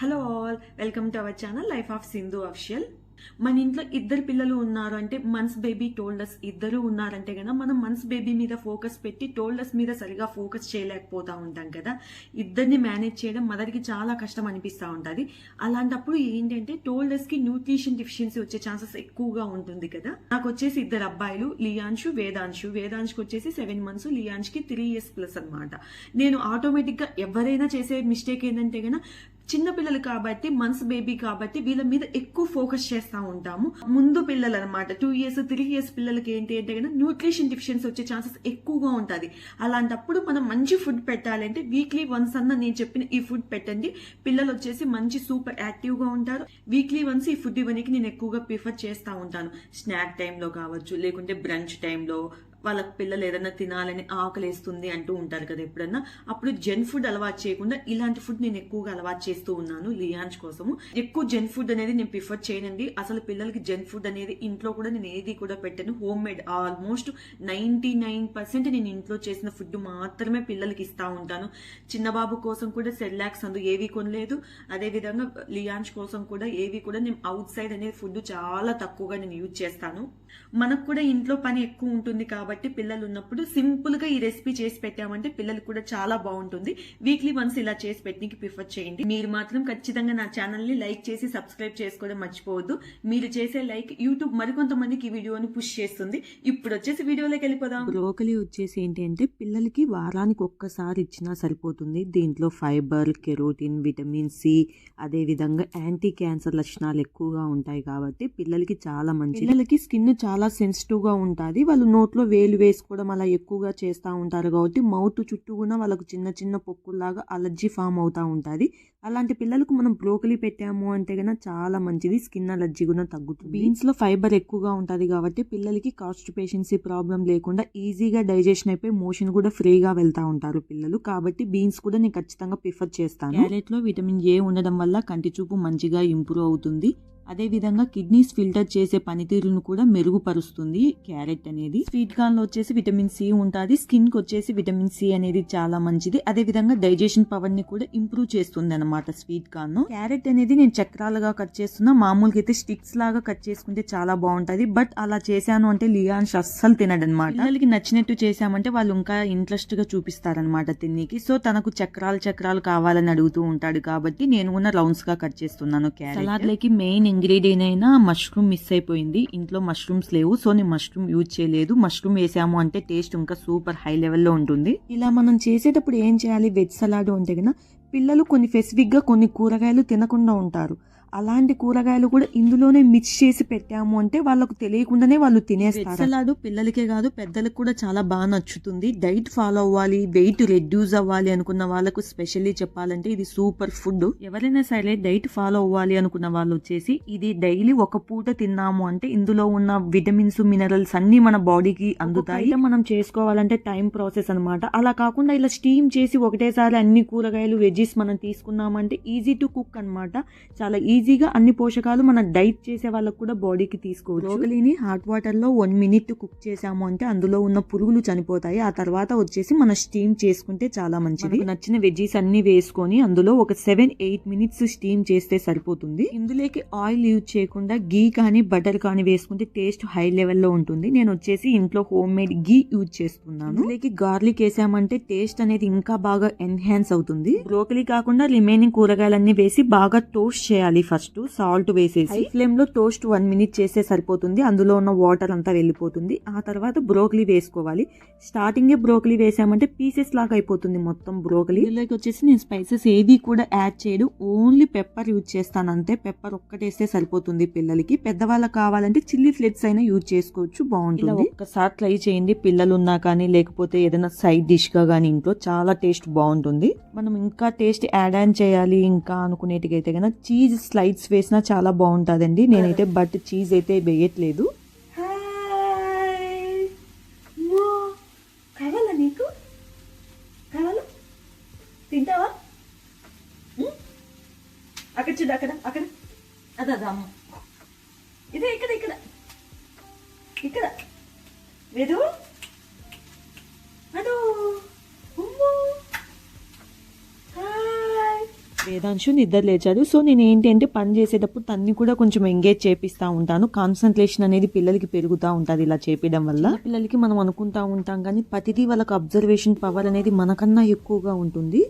Hello all welcome to our channel life of Sindhu official మన ఇంట్లో ఇద్దరు పిల్లలు ఉన్నారు అంటే మన్స్ బేబీ టోల్డర్స్ ఇద్దరు ఉన్నారంటే కదా మనం మన్స్ బేబీ మీద ఫోకస్ పెట్టి టోల్డర్స్ మీద సరిగా ఫోకస్ చేయలేకపోతా ఉంటాం కదా. ఇద్దరిని మేనేజ్ చేయడం మదర్కి చాలా కష్టం అనిపిస్తూ ఉంటుంది. అలాంటప్పుడు ఏంటంటే టోల్డర్స్కి న్యూట్రిషన్ డిఫిషియన్సీ వచ్చే ఛాన్సెస్ ఎక్కువగా ఉంటుంది కదా. నాకు వచ్చేసి ఇద్దరు అబ్బాయిలు లియాన్షు వేదాంశు. వేదాంశుకి వచ్చేసి సెవెన్ మంత్స్ లియాన్ష్కి త్రీ ఇయర్స్ ప్లస్ అన్నమాట. నేను ఆటోమేటిక్గా ఎవరైనా చేసే మిస్టేక్ ఏంటంటే కదా చిన్న పిల్లలు కాబట్టి మంత్స్ బేబీ కాబట్టి వీళ్ళ మీద ఎక్కువ ఫోకస్ చేస్తూ ఉంటాము. ముందు పిల్లలు అనమాట టూ ఇయర్స్ త్రీ ఇయర్స్ పిల్లలకి ఏంటి అంటే కనుక న్యూట్రిషన్ డిఫిషియన్సీ వచ్చే ఛాన్సెస్ ఎక్కువగా ఉంటుంది. అలాంటప్పుడు మనం మంచి ఫుడ్ పెట్టాలంటే వీక్లీ వన్స్ అన్న నేను చెప్పిన ఈ ఫుడ్ పెట్టండి. పిల్లలు వచ్చేసి మంచి సూపర్ యాక్టివ్గా ఉంటారు. వీక్లీ వన్స్ ఈ ఫుడ్ ఇవ్వడానికి నేను ఎక్కువగా ప్రిఫర్ చేస్తూ ఉంటాను. స్నాక్ టైంలో కావచ్చు లేకుంటే బ్రంచ్ టైంలో వాళ్ళకి పిల్లలు ఏదైనా తినాలని ఆకలేస్తుంది అంటూ ఉంటారు కదా ఎప్పుడన్నా? అప్పుడు జంక్ ఫుడ్ అలవాటు చేయకుండా ఇలాంటి ఫుడ్ నేను ఎక్కువగా అలవాటు చేస్తూ ఉన్నాను లియాన్స్ కోసము. ఎక్కువ జంక్ ఫుడ్ అనేది నేను ప్రిఫర్ చేయనండి. అసలు పిల్లలకి జంక్ ఫుడ్ అనేది ఇంట్లో కూడా నేను ఏది కూడా పెట్టాను. Homemade almost ninety nine percent నేను ఇంట్లో చేసిన ఫుడ్ మాత్రమే పిల్లలకి ఇస్తా ఉంటాను. చిన్నబాబు కోసం కూడా సెల్లాక్స్ అందు ఏవి కొనలేదు. అదే విధంగా లియాన్స్ కోసం కూడా ఏవి కూడా నేను అవుట్ సైడ్ అనేది ఫుడ్ చాలా తక్కువగా నేను యూజ్ చేస్తాను. మనకు కూడా ఇంట్లో పని ఎక్కువ ఉంటుంది కాబట్టి పిల్లలు ఉన్నప్పుడు సింపుల్గా ఈ రెసిపీ చేసి పెట్టామంటే పిల్లలకు కూడా చాలా బాగుంటుంది. వీక్లీ వన్స్ ఇలా చేసి పెట్టడానికి ప్రిఫర్ చేయండి. మీరు మాత్రం ఖచ్చితంగా నా ఛానల్ని లైక్ చేసి సబ్స్క్రైబ్ చేసుకోవడం మర్చిపోవద్దు. మీరు చేసే లైక్ యూట్యూబ్ మరికొంతమందికి ఈ వీడియోని పుష్ చేస్తుంది. ఇప్పుడు వచ్చేసి వీడియోలోకి వెళ్ళిపోదాం. బ్రోకలీ వచ్చేసి ఏంటి అంటే పిల్లలకి వారానికి ఒక్కసారి ఇచ్చినా సరిపోతుంది. దీంట్లో ఫైబర్ కెరోటిన్ విటమిన్ సి అదే విధంగా యాంటీ క్యాన్సర్ లక్షణాలు ఎక్కువగా ఉంటాయి కాబట్టి పిల్లలకి చాలా మంచి పిల్లలకి స్కిన్ చాలా సెన్సిటివ్గా ఉంటుంది. వాళ్ళు నోట్లో వేలు వేసుకోవడం అలా ఎక్కువగా చేస్తూ ఉంటారు కాబట్టి మౌత్ చుట్టూ కూడా వాళ్ళకు చిన్న చిన్న పొక్కుల్లాగా అలర్జీ ఫామ్ అవుతూ ఉంటుంది. అలాంటి పిల్లలకు మనం బ్రోకలీ పెట్టాము అంటే కన్నా చాలా మంచిది. స్కిన్ అలర్జీ కూడా తగ్గుతుంది. బీన్స్లో ఫైబర్ ఎక్కువగా ఉంటుంది కాబట్టి పిల్లలకి కాన్స్టిపేషన్సీ ప్రాబ్లం లేకుండా ఈజీగా డైజెషన్ అయిపోయి మోషన్ కూడా ఫ్రీగా వెళ్తూ ఉంటారు పిల్లలు. కాబట్టి బీన్స్ కూడా నేను ఖచ్చితంగా ప్రిఫర్ చేస్తాను. క్యారెట్లో విటమిన్ ఏ ఉండడం వల్ల కంటి చూపు మంచిగా ఇంప్రూవ్ అవుతుంది. అదే విధంగా కిడ్నీస్ ఫిల్టర్ చేసే పనితీరును కూడా మెరుగుపరుస్తుంది క్యారెట్ అనేది. స్వీట్ కార్న్లో వచ్చేసి విటమిన్ సి ఉంటుంది స్కిన్కి వచ్చేసి విటమిన్ సి అనేది చాలా మంచిది. అదే విధంగా డైజెషన్ పవర్ని కూడా ఇంప్రూవ్ చేస్తుంది అనమాట స్వీట్ కార్న్. క్యారెట్ అనేది నేను చక్రాలుగా కట్ చేస్తున్నా మామూలుగా అయితే స్టిక్స్ లాగా కట్ చేసుకుంటే చాలా బాగుంటది. బట్ అలా చేశాను అంటే లియాన్స్ అస్సలు తినడనమాట పిల్లలకి నచ్చినట్టు చేశామంటే వాళ్ళు ఇంకా ఇంట్రెస్ట్గా చూపిస్తారనమాట తిన్నీకి. సో తనకు చక్రాలు చక్రాలు కావాలని అడుగుతూ ఉంటాడు కాబట్టి నేను కూడా రౌండ్స్గా కట్ చేస్తున్నాను క్యారెట్. సలాడ్లకి మెయిన్ ఇంగ్రీడియంట్ అయినా మష్రూమ్ మిస్ అయిపోయింది. ఇంట్లో మష్రూమ్స్ లేవు. సో నేను మష్రూమ్ యూజ్ చేయలేదు. మష్రూమ్ వేసాము అంటే టేస్ట్ ఇంకా సూపర్ హై లెవెల్లో ఉంటుంది. ఇలా మనం చేసేటప్పుడు ఏం చేయాలి? వెజ్ సలాడ్ ఉంటే కన్నా పిల్లలు కొన్ని స్పెసిఫిక్గా కొన్ని కూరగాయలు తినకుండా ఉంటారు. అలాంటి కూరగాయలు కూడా ఇందులోనే మిక్స్ చేసి పెట్టాము అంటే వాళ్ళకు తెలియకుండానే వాళ్ళు తినేస్తారు. సలాడ్ పిల్లలకే కాదు పెద్దలకు కూడా చాలా బాగా నచ్చుతుంది. డైట్ ఫాలో అవ్వాలి వెయిట్ రెడ్యూస్ అవ్వాలి అనుకున్న వాళ్ళకు స్పెషల్లీ చెప్పాలంటే ఇది సూపర్ ఫుడ్ ఎవరైనా సరే డైట్ ఫాలో అవ్వాలి అనుకున్న వాళ్ళు వచ్చేసి ఇది డైలీ ఒక పూట తిన్నాము అంటే ఇందులో ఉన్న విటమిన్స్ మినరల్స్ అన్ని మన బాడీకి అందుతాయి. మనం చేసుకోవాలంటే టైం ప్రాసెస్ అన్నమాట. అలా కాకుండా ఇలా స్టీమ్ చేసి ఒకటేసారి అన్ని కూరగాయలు వెజ్జెస్ మనం తీసుకున్నామంటే ఈజీ టు కుక్ అన్నమాట. చాలా ఈజీగా అన్ని పోషకాలు మన డైట్ చేసే వాళ్ళకు కూడా బాడీకి తీసుకోవచ్చు. బ్రోకలీని హాట్ వాటర్లో వన్ మినిట్ కుక్ చేసాము అంటే అందులో ఉన్న పురుగులు చనిపోతాయి. ఆ తర్వాత వచ్చేసి మనం స్టీమ్ చేసుకుంటే చాలా మంచిది. నచ్చిన వెజ్జీస్ అన్ని వేసుకొని అందులో ఒక సెవెన్ ఎయిట్ మినిట్స్ స్టీమ్ చేస్తే సరిపోతుంది. ఇందులోకి ఆయిల్ యూజ్ చేయకుండా గీ కానీ బటర్ కానీ వేసుకుంటే టేస్ట్ హై లెవెల్లో ఉంటుంది. నేను వచ్చేసి ఇంట్లో హోమ్ మేడ్ గీ యూజ్ చేస్తున్నాను. ఇందులోకి గార్లిక్ వేసామంటే టేస్ట్ అనేది ఇంకా బాగా ఎన్హాన్స్ అవుతుంది. బ్రోకలీ కాకుండా రిమైనింగ్ కూరగాయలన్నీ వేసి బాగా టోస్ట్ చేయాలి. ఫస్ట్ సాల్ట్ వేసేసి ఫ్లేమ్లో టోస్ట్ వన్ మినిట్ చేస్తే సరిపోతుంది. అందులో ఉన్న వాటర్ అంతా వెళ్ళిపోతుంది. ఆ తర్వాత బ్రోకలీ వేసుకోవాలి. స్టార్టింగ్ బ్రోకలీ వేసామంటే పీసెస్ లాగా అయిపోతుంది మొత్తం బ్రోకలీ. ఇందులోకి వచ్చేసి నేను స్పైసెస్ ఏది కూడా యాడ్ చేయడు ఓన్లీ పెప్పర్ యూజ్ చేస్తాను అంతే. పెప్పర్ ఒక్కటేస్తే సరిపోతుంది పిల్లలకి. పెద్దవాళ్ళకి కావాలంటే చిల్లీ ఫ్లేక్స్ అయినా యూజ్ చేసుకోవచ్చు. బాగుంటుంది. ఒక్కసారి ట్రై చేయండి. పిల్లలు ఉన్నా కానీ లేకపోతే ఏదైనా సైడ్ డిష్గా కానీ ఇంట్లో చాలా టేస్ట్ బాగుంటుంది. మనం ఇంకా టేస్ట్ యాడ్ ఆన్ చేయాలి ఇంకా అనుకునేటికైతే కనుక చీజ్ స్లైడ్స్ వేసినా చాలా బాగుంటుందండి. నేనైతే బట్ చీజ్ అయితే వేయట్లేదు. హాయ్! కావాలా నీకు? కావాలా? తింటావా? అక్కడ చూడు అక్కడ అక్కడ. అదా అమ్మ. ఇదే ఇక్కడ ఇక్కడ. ఇక్కడ. వేదు అదో అమ్మో హాయ్ వేదాంశు నిద్ర లేచారు సో నేను ఏంటి అంటే పని చేసేటప్పుడు తన్ని కూడా కొంచెం ఎంగేజ్ చేపిస్తూ ఉంటాను. కాన్సన్ట్రేషన్ అనేది పిల్లలకి పెరుగుతూ ఉంటుంది ఇలా చేపించడం వల్ల. పిల్లలకి మనం అనుకుంటా ఉంటాం కానీ ప్రతిదీ వాళ్ళకి అబ్జర్వేషన్ పవర్ అనేది మనకన్నా ఎక్కువగా ఉంటుంది.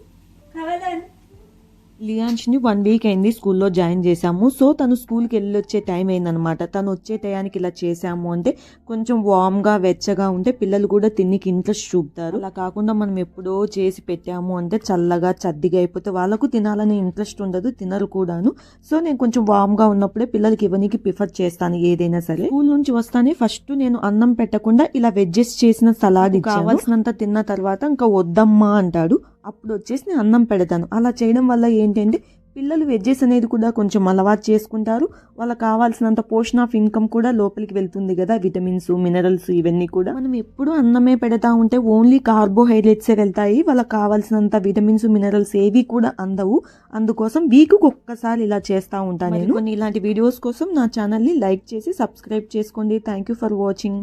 లియాన్ష్ని వన్ వీక్ అయింది స్కూల్లో జాయిన్ చేశాము. సో తను స్కూల్కి వెళ్ళి వచ్చే టైం అయిందనమాట తను వచ్చే టయానికి ఇలా చేశాము అంటే కొంచెం వామ్గా వెచ్చగా ఉంటే పిల్లలు కూడా తిన్నికి ఇంట్రెస్ట్ చూపుతారు. అలా కాకుండా మనం ఎప్పుడో చేసి పెట్టాము అంటే చల్లగా చద్దిగా అయిపోతే వాళ్ళకు తినాలని ఇంట్రెస్ట్ ఉండదు తినరు కూడాను. సో నేను కొంచెం వామ్గా ఉన్నప్పుడే పిల్లలకి ఇవన్నీ ప్రిఫర్ చేస్తాను ఏదైనా సరే. స్కూల్ నుంచి వస్తానే ఫస్ట్ నేను అన్నం పెట్టకుండా ఇలా వెజ్జెస్ చేసిన సలాడ్ కావాల్సినంత తిన్న తర్వాత ఇంకా వద్దమ్మా అంటాడు. అప్పుడు వచ్చేసి నేను అన్నం పెడతాను. అలా చేయడం వల్ల ఏంటంటే పిల్లలు వెజ్జెస్ అనేది కూడా కొంచెం అలవాటు చేసుకుంటారు. వాళ్ళకి కావాల్సినంత పోర్షన్ ఆఫ్ ఇన్కమ్ కూడా లోపలికి వెళ్తుంది కదా. విటమిన్స్ మినరల్స్ ఇవన్నీ కూడా. మనం ఎప్పుడు అన్నమే పెడతా ఉంటే ఓన్లీ కార్బోహైడ్రేట్సే వెళ్తాయి. వాళ్ళకి కావాల్సినంత విటమిన్స్ మినరల్స్ ఏవి కూడా అందవు. అందుకోసం వీక్ ఒక్కసారి ఇలా చేస్తూ ఉంటాను నేను. కొన్ని ఇలాంటి వీడియోస్ కోసం నా ఛానల్ని లైక్ చేసి సబ్స్క్రైబ్ చేసుకోండి. Thank you for watching.